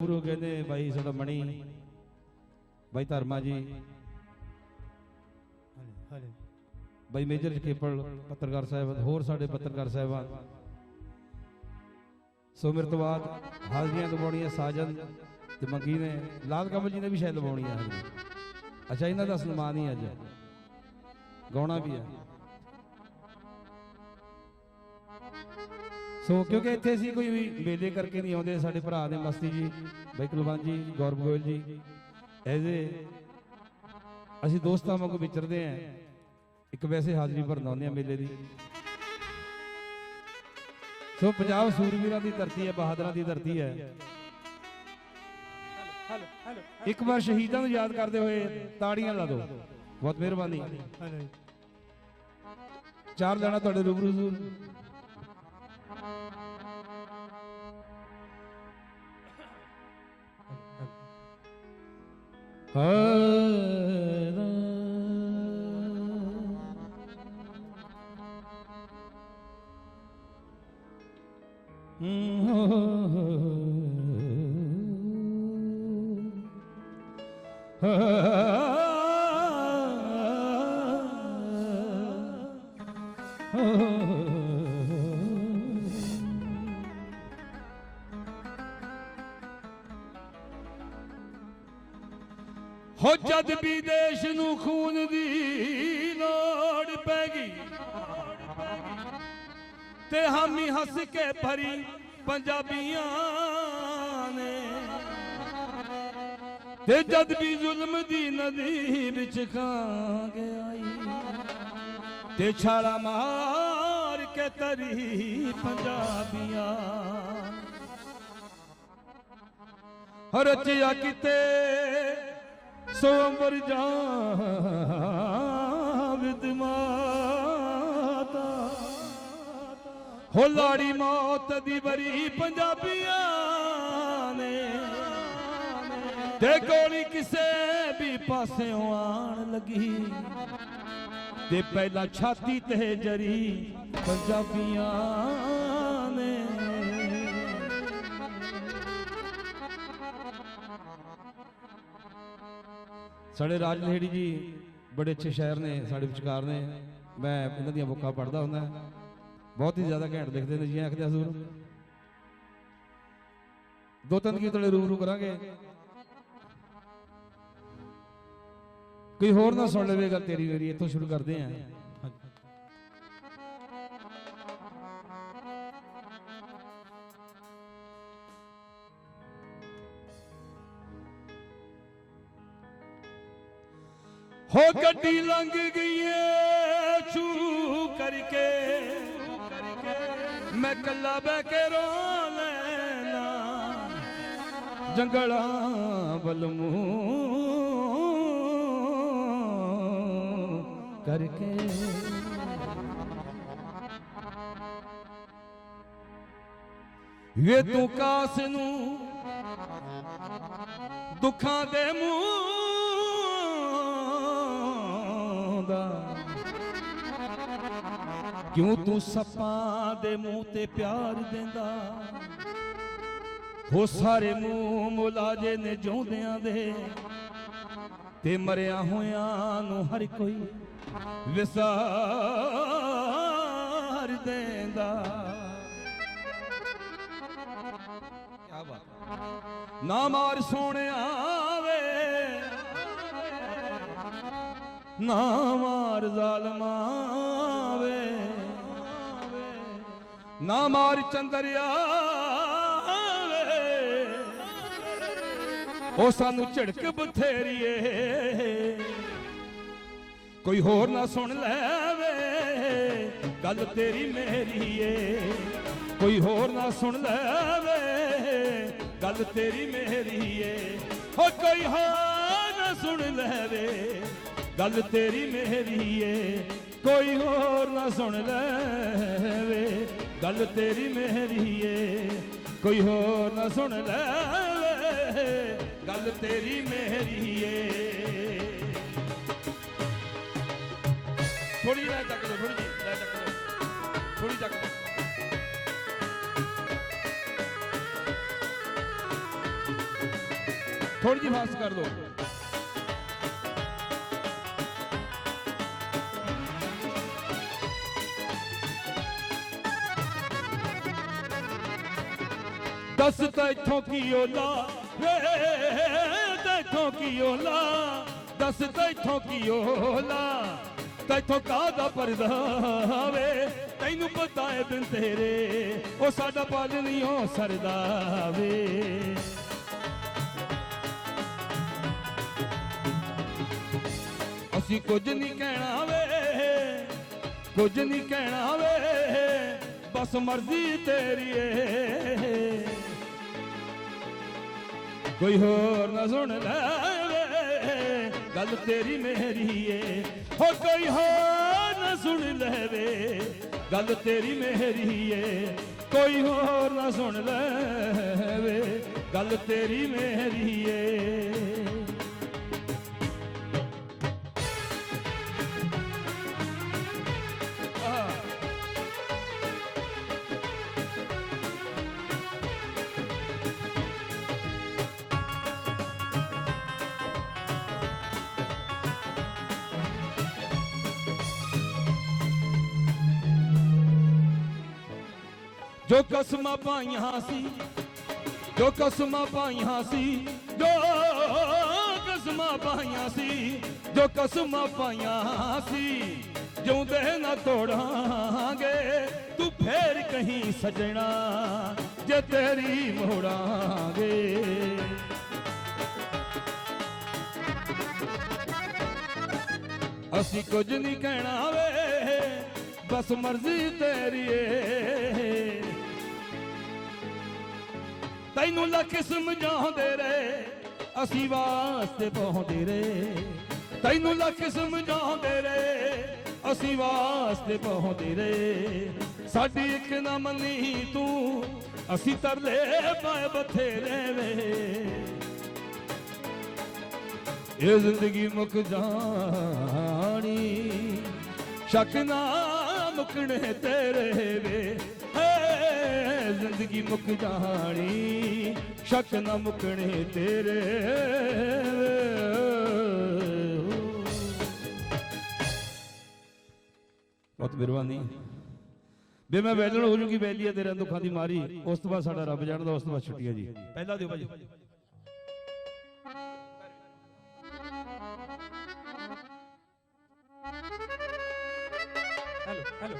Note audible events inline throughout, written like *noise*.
ਗੁਰੂ ਕਹਿੰਦੇ ਬਾਈ ਸਾਡਾ ਮਣੀ। ਬਾਈ ਧਰਮਾ ਜੀ। ਹਲੇ ਬਾਈ ਮੇਜਰ ਜਖੇਪਲ, ਪੱਤਰਕਾਰ ਸਾਹਿਬ, ਹੋਰ ਸਾਡੇ ਪੱਤਰਕਾਰ ਸਾਹਿਬਾਨ ਸੋ ਮੇਰੇ ਤੋਂ ਬਾਅਦ ਹਾਜ਼ਰੀਆਂ ਲਵਾਉਣੀਆਂ ਸਾਜਨ ਤੇ ਮੰਗੀ ਨੇ, ਲਾਲ ਕਮਲ ਜੀ ਨੇ ਵੀ ਸ਼ਾਇਦ ਲਵਾਉਣੀਆਂ ਹਾਜ਼ਰੀਆਂ ਅੱਛਾ, ਇਹਨਾਂ ਦਾ ਸਨਮਾਨ ਹੀ ਅੱਜ। ਗਾਉਣਾ ਵੀ ਹੈ ਸੋ ਕਿਉਂਕਿ ਇੱਥੇ ਅਸੀਂ ਕੋਈ ਵੀ ਮੇਲੇ ਕਰਕੇ ਨਹੀਂ ਆਉਂਦੇ ਸਾਡੇ ਭਰਾ ਨੇ ਮਸਤੀ ਜੀ ਬਾਈ ਕੁਲਵੰਤ ਜੀ ਗੌਰਵ ਗੋਇਲ ਜੀ। ਐਜ਼ ਏ ਅਸੀਂ ਦੋਸਤਾਂ ਵਾਂਗੂ ਵਿਚਰਦੇ ਆਂ ਇੱਕ ਵੈਸੇ ਹਾਜ਼ਰੀ ਭਰਨ ਆਉਂਦੇ ਆ ਮੇਲੇ ਦੀ। ਸੋ ਪੰਜਾਬ ਸੂਰਵੀਰਾਂ ਦੀ ਧਰਤੀ ਹੈ ਬਹਾਦਰਾਂ ਦੀ ਧਰਤੀ ਹੈ। ਇੱਕ ਵਾਰ ਸ਼ਹੀਦਾਂ ਨੂੰ ਯਾਦ ਕਰਦੇ ਹੋਏ ਤਾੜੀਆਂ ਲਾ ਦਿਓ। ਬਹੁਤ ਮਿਹਰਬਾਨੀ। ਚਾਰ ਲੈਣਾ ਤੁਹਾਡੇ ਰੂਬਰੂ ਜ਼ੂਰ *laughs* *laughs* ਹੋ ਜਦ ਵੀ ਦੇਸ਼ ਨੂੰ ਖੂਨ ਦੀ ਲੋੜ ਪੈ ਗਈ। ਤੇ ਹਾਮੀ ਹੱਸ ਕੇ ਭਰੀ ਪੰਜਾਬੀਆਂ ਨੇ। ਤੇ ਜਦ ਵੀ ਜ਼ੁਲਮ ਦੀ ਨਦੀ ਵਿੱਚ ਕਾਂ ਆਈ, ਤੇ ਛਾਲਾ ਮਾਰ ਕੇ ਤਰੀ ਪੰਜਾਬੀਆਂ। ਰਚਿਆ ਕਿਤੇ ਸੋ ਅੰਬਰ ਜਾਵਿਦ ਮਾਤਾ। ਹੋ ਲਾੜੀ ਮੌਤ ਦੀ ਬਰੀ ਪੰਜਾਬੀਆਂ ਨੇ। ਤੇ ਗੋਲੀ ਕਿਸੇ ਵੀ ਪਾਸਿਓਂ ਆਣ ਲੱਗੀ। ਤੇ ਪਹਿਲਾਂ ਛਾਤੀ ਤੇ ਜਰੀ ਪੰਜਾਬੀਆਂ ਸਾਡੇ ਰਾਜ ਲਹੇੜੀ ਜੀ ਬੜੇ ਅੱਛੇ ਸ਼ਾਇਰ ਨੇ, ਸਾਡੇ ਵਿਚਕਾਰ ਨੇ। ਮੈਂ ਇਹਨਾਂ ਦੀਆਂ ਬੁੱਕਾਂ ਪੜ੍ਹਦਾ ਹੁੰਦਾ। ਬਹੁਤ ਹੀ ਜ਼ਿਆਦਾ ਘੈਂਟ ਲਿਖਦੇ ਨੇ ਜੀ ਆਖਦੇ ਹਜ਼ੂਰ। ਦੋ ਤਿੰਨ ਗੀਤ ਤੁਹਾਡੇ ਰੂਬਰੂ ਕਰਾਂਗੇ। ਕੋਈ ਹੋਰ ਨਾ ਸੁਣ ਲਵੇਗਾ ਤੇਰੀ ਮੇਰੀ, ਇੱਥੋਂ ਸ਼ੁਰੂ ਕਰਦੇ ਆਂ। ਹੋ ਗੱਡੀ ਲੰਘ ਗਈ ਏ ਛੂ ਕਰਕੇ। ਮੈਂ ਕੱਲਾ ਬਹਿ ਕੇ ਰੋ ਲੈਣਾ। ਜੰਗਲਾਂ ਵੱਲ ਮੂੰਹ ਕਰਕੇ। ਵੇ ਤੂੰ ਕਾਸ ਨੂੰ ਦੁੱਖਾਂ ਦੇ ਮੂੰਹ ਕਿਉਂ ਤੂੰ ਸੱਪਾਂ ਦੇ ਮੂੰਹ ਤੇ ਪਿਆਰ ਦਿੰਦਾ? ਹੋ ਸਾਰੇ ਮੂੰਹ ਮੁਲਾਜੇ ਨੇ ਜਿਉਂਦਿਆਂ ਦੇ ਤੇ ਮਰਿਆ ਹੋਇਆਂ ਨੂੰ ਹਰ ਕੋਈ ਵਿਸਾਰ ਦੇਂਦਾ। ਕੀ ਬਾਤ ਨਾ ਮਾਰ ਸੋਹਣਿਆ ਵੇ ਨਾ ਮਾਰ ਜ਼ਾਲਮਾਂ ਵੇ ਨਾ ਮਾਰ ਚੰਦਰਿਆ ਉਹ ਸਾਨੂੰ ਝੜਕ ਬਥੇਰੀਏ। ਕੋਈ ਹੋਰ ਨਾ ਸੁਣ ਲੈਵੇ ਗੱਲ ਤੇਰੀ ਮੇਰੀ ਏ ਕੋਈ ਹੋਰ ਨਾ ਸੁਣ ਲੈਵੇ ਗੱਲ ਤੇਰੀ ਮੇਰੀ ਏ ਹੋ ਕੋਈ ਹੋਰ ਨਾ ਸੁਣ ਲੈਵੇ ਗੱਲ ਤੇਰੀ ਮੇਰੀ ਏ ਕੋਈ ਹੋਰ ਨਾ ਸੁਣ ਲੈਵੇ ਗੱਲ ਤੇਰੀ ਮੇਰੀ ਏ, ਕੋਈ ਹੋਰ ਨਾ ਸੁਣ ਲੈ ਗੱਲ ਤੇਰੀ ਮੇਰੀ ਏ। ਥੋੜੀ ਜਿਹੀ ਲੈ ਚੱਕ ਲਓ ਥੋੜੀ ਜਿਹੀ ਲੈ ਚੱਕ ਲਓ ਥੋੜੀ ਚੱਕ ਥੋੜੀ ਜਿਹੀ ਫਾਸਟ ਕਰ ਦਿਓ। ਦੱਸ ਤਾ ਇੱਥੋਂ ਕੀ ਓਲਾ? ਵੇ ਤੈਥੋਂ ਕੀ ਓਲਾ? ਦੱਸ ਤਾ ਇੱਥੋਂ ਕੀ ਓਲਾ? ਤੈਥੋਂ ਕਾਹਦਾ ਪਰਦਾ ਵੇ? ਤੈਨੂੰ ਪਤਾ ਏ ਬਿਨ ਤੇਰੇ, ਉਹ ਸਾਡਾ ਪਲ ਨਹੀਂ ਹੋ ਸਰਦਾ ਵੇ। ਅਸੀਂ ਕੁਝ ਨਹੀਂ ਕਹਿਣਾ ਵੇ, ਕੁਝ ਨਹੀਂ ਕਹਿਣਾ ਵੇ, ਬਸ ਮਰਜ਼ੀ ਤੇਰੀ ਏ। ਕੋਈ ਹੋਰ ਨਾ ਸੁਣ ਲੈ ਗੱਲ ਤੇਰੀ ਮੇਰੀ ਏ। ਹੋ ਕੋਈ ਹੋਰ ਨਾ ਸੁਣ ਲੈ ਵੇ। ਗੱਲ ਤੇਰੀ ਮੇਰੀ ਏ। ਕੋਈ ਹੋਰ ਨਾ ਸੁਣ ਲੈ ਵੇ। ਗੱਲ ਤੇਰੀ ਮੇਰੀ ਏ। ਜੋ ਕਸਮਾਂ ਪਾਈਆਂ ਸੀ, ਜੋ ਕਸਮਾਂ ਪਾਈਆਂ ਸੀ, ਜੋ ਕਸਮਾਂ ਪਾਈਆਂ ਸੀ, ਜੋ ਕਸਮਾਂ ਪਾਈਆਂ ਸੀ, ਜਿਉਂਦੇ ਨਾ ਤੋੜਾਂਗੇ, ਤੂੰ ਫੇਰ ਕਹੀਂ ਸਜਣਾ, ਜੇ ਤੇਰੀ ਮੋੜਾਂਗੇ। ਅਸੀਂ ਕੁਝ ਨਹੀਂ ਕਹਿਣਾ ਵੇ, ਬਸ ਮਰਜ਼ੀ ਤੇਰੀ ਏ। ਤੈਨੂੰ ਲੱਖ ਸਮਝਾਉਂਦੇ ਰਹੇ, ਅਸੀਂ ਵਾਸਤੇ ਪਾਉਂਦੇ ਰਹੇ। ਤੈਨੂੰ ਲੱਖ ਸਮਝਾਉਂਦੇ ਰਹੇ, ਅਸੀਂ ਵਾਸਤੇ ਪਾਉਂਦੇ ਰਹੇ। ਸਾਡੀ ਇੱਕ ਨਾ ਮੰਨੀ ਤੂੰ, ਅਸੀਂ ਤਰਲੇ ਪਾਏ ਬਥੇਰੇ ਵੇ। ਇਹ ਜ਼ਿੰਦਗੀ ਮੁੱਕ ਜਾਣੀ, ਸ਼ੱਕ ਨਾ ਮੁਕਣੇ ਤੇਰੇ ਵੇ। ਜ਼ਿੰਦਗੀ ਮੁੱਕ ਜਾਣੀ ਸ਼ੱਕ ਨਾ ਮੁਕਣੇ ਤੇਰੇ ਬਹੁਤ ਮਿਹਰਬਾਨੀ ਵੀ ਮੈਂ ਵੈਲਣ ਹੋ ਜੂਗੀ ਵੈਲੀਆ ਤੇਰੇ ਦੁੱਖਾਂ ਦੀ ਮਾਰੀ। ਉਸ ਤੋਂ ਬਾਅਦ ਸਾਡਾ ਰੱਬ ਜਾਣਦਾ ਉਸ ਤੋਂ ਬਾਅਦ ਛੁੱਟੀਆਂ ਜੀ। ਪਹਿਲਾਂ ਦਿਓ ਭਾਜੀ। Hello hello.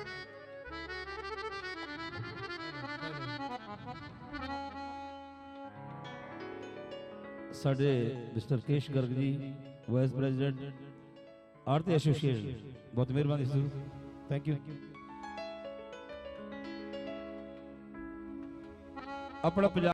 ਸਾਡੇ mister Kesh Garg ji, vice president ਆਰਤੀ ਐਸੋਸੀਏਸ਼ਨ, ਬਹੁਤ ਮਿਹਰਬਾਨੀ ਸਰ। ਥੈਂਕ ਯੂ ਆਪਣਾ ਪੰਜਾਬ